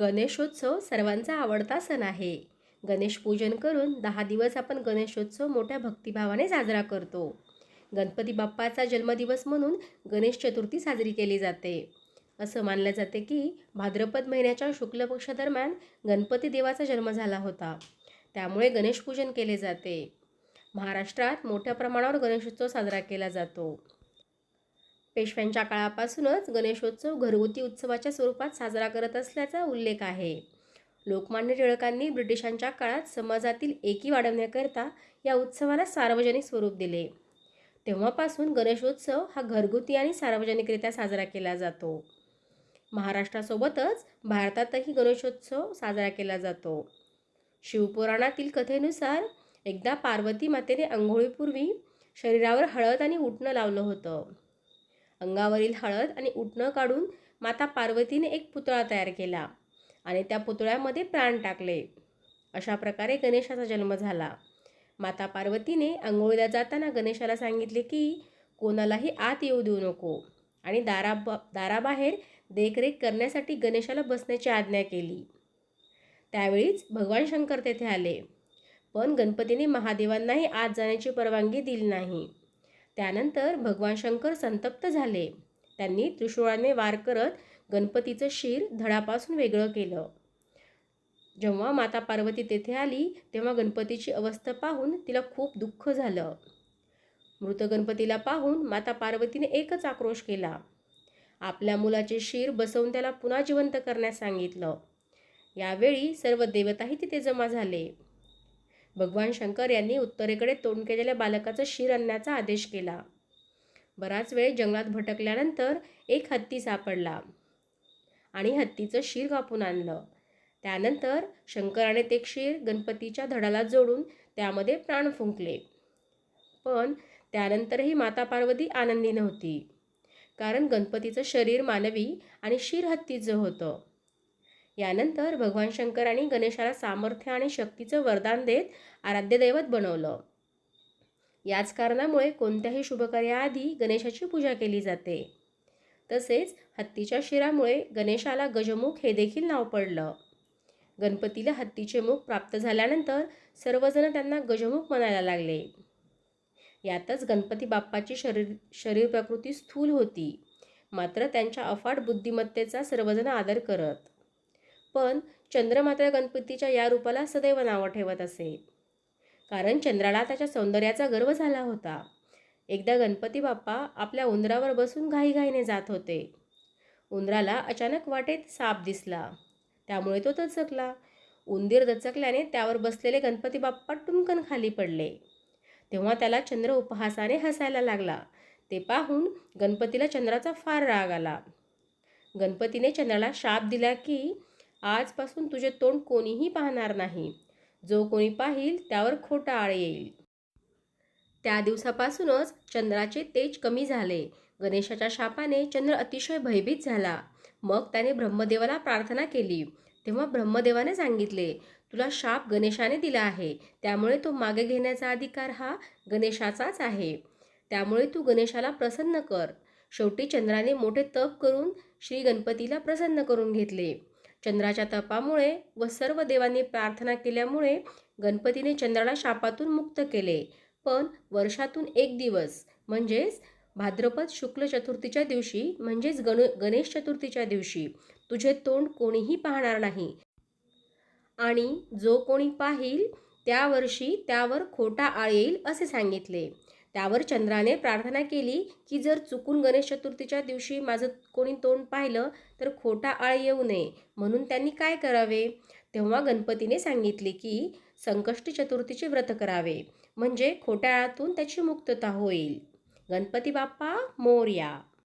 गणेशोत्सव सर्वांचा आवडता सण आहे. गणेश पूजन करून दहा दिवस आपण गणेशोत्सव मोठ्या भक्तिभावाने साजरा करतो. गणपती बाप्पाचा जन्मदिवस म्हणून गणेश चतुर्थी साजरी केली जाते. असं मानलं जाते की भाद्रपद महिन्याच्या शुक्ल पक्षादरम्यान गणपती देवाचा जन्म झाला होता. त्यामुळे गणेश पूजन केले जाते. महाराष्ट्रात मोठ्या प्रमाणावर गणेशोत्सव साजरा केला जातो. पेशव्यांच्या काळापासूनच गणेशोत्सव घरगुती उत्सवाच्या स्वरूपात साजरा करत असल्याचा उल्लेख आहे. लोकमान्य टिळकांनी ब्रिटिशांच्या काळात समाजातील एकी वाढवण्याकरता या उत्सवाला सार्वजनिक स्वरूप दिले. तेव्हापासून गणेशोत्सव हा घरगुती आणि सार्वजनिकरित्या साजरा केला जातो. महाराष्ट्रासोबतच भारतातही गणेशोत्सव साजरा केला जातो. शिवपुराणातील कथेनुसार एकदा पार्वती मातेने आंघोळीपूर्वी शरीरावर हळद आणि उटणं लावलं होतं. अंगावरील हळद आणि उटणं काढून माता पार्वतीने एक पुतळा तयार केला आणि त्या पुतळ्यामध्ये प्राण टाकले. अशा प्रकारे गणेशाचा जन्म झाला. माता पार्वतीने आंघोळीला जाताना गणेशाला सांगितले की कोणालाही आत येऊ देऊ नको आणि दारा दाराबाहेर देखरेख करण्यासाठी गणेशाला बसण्याची आज्ञा केली. त्यावेळीच भगवान शंकर तेथे आले. पण गणपतीने महादेवांनाही आत जाण्याची परवानगी दिली नाही. त्यानंतर भगवान शंकर संतप्त झाले. त्यांनी त्रिशूळाने वार करत गणपतीचं शिर धडापासून वेगळं केलं. जेव्हा माता पार्वती तेथे आली तेव्हा गणपतीची अवस्था पाहून तिला खूप दुःख झालं. मृत गणपतीला पाहून माता पार्वतीने एकच आक्रोश केला. आपल्या मुलाचे शिर बसवून त्याला पुन्हा जिवंत करण्यास सांगितलं. यावेळी सर्व देवताही तिथे जमा झाले. भगवान शंकर यांनी उत्तरेकडे तोंड केलेल्या बालकाचं शिर आणण्याचा आदेश केला. बराच वेळ जंगलात भटकल्यानंतर एक हत्ती सापडला आणि हत्तीचं शिर कापून आणलं. त्यानंतर शंकराने ते क्षीर गणपतीच्या धडाला जोडून त्यामध्ये प्राण फुंकले. पण त्यानंतरही माता पार्वती आनंदी नव्हती. कारण गणपतीचं शरीर मानवी आणि शिर हत्तीचं होतं. यानंतर भगवान शंकरांनी गणेशाला सामर्थ्य आणि शक्तीचं वरदान देत आराध्यदैवत बनवलं. याच कारणामुळे कोणत्याही शुभकार्याआधी गणेशाची पूजा केली जाते. तसेच हत्तीच्या शिरामुळे गणेशाला गजमुख हे देखील नाव पडलं. गणपतीला हत्तीचे मुख प्राप्त झाल्यानंतर सर्वजण त्यांना गजमुख म्हणायला लागले. यातच गणपती बाप्पाची शरीर शरीर प्रकृती स्थूल होती. मात्र त्यांच्या अफाट बुद्धिमत्तेचा सर्वजण आदर करत पण चंद्रमाता गणपतीच्या या रूपाला सदैव नावं ठेवत असे. कारण चंद्राला त्याच्या सौंदर्याचा गर्व झाला होता. एकदा गणपती बाप्पा आपल्या उंदरावर बसून घाईघाईने जात होते. उंदराला अचानक वाटेत साप दिसला. त्यामुळे तो दचकला. उंदीर दचकल्याने त्यावर बसलेले गणपती बाप्पा टुमकन खाली पडले. तेव्हा त्याला चंद्र उपहासाने हसायला लागला. ते पाहून गणपतीला चंद्राचा फार राग आला. गणपतीने चंद्राला शाप दिला की आजपासून तुझे तोंड कोणीही पाहणार नाही. जो कोणी पाहिल त्यावर खोटा आळ येईल. त्या दिवसापासूनच चंद्राचे तेज कमी झाले. गणेशाच्या शापाने चंद्र अतिशय भयभीत झाला. मग त्याने ब्रह्मदेवाला प्रार्थना केली. तेव्हा ब्रह्मदेवाने सांगितले तुला शाप गणेशाने दिला आहे. त्यामुळे तो मागे घेण्याचा अधिकार हा गणेशाचाच आहे. त्यामुळे तू गणेशाला प्रसन्न कर. शेवटी चंद्राने मोठे तप करून श्री गणपतीला प्रसन्न करून घेतले. चंद्राच्या तपामुळे व सर्व देवांनी प्रार्थना केल्यामुळे गणपतीने चंद्राला शापातून मुक्त केले. पण वर्षातून एक दिवस म्हणजेच भाद्रपद शुक्ल चतुर्थीच्या दिवशी म्हणजेच गण गणेश चतुर्थीच्या दिवशी तुझे तोंड कोणीही पाहणार नाही. आणि जो कोणी पाहिल त्या वर्षी त्यावर खोटा आळ येईल असे सांगितले. त्यावर चंद्राने प्रार्थना केली की जर चुकून गणेश चतुर्थीच्या दिवशी माझं कोणी तोंड पाहिलं तर खोटा आळ येऊ नये. म्हणून त्यांनी काय करावे? तेव्हा गणपतीने सांगितले की संकष्टी चतुर्थीचे व्रत करावे. म्हणजे खोट्या आळातून त्याची मुक्तता होईल. गणपती बाप्पा मोर्या!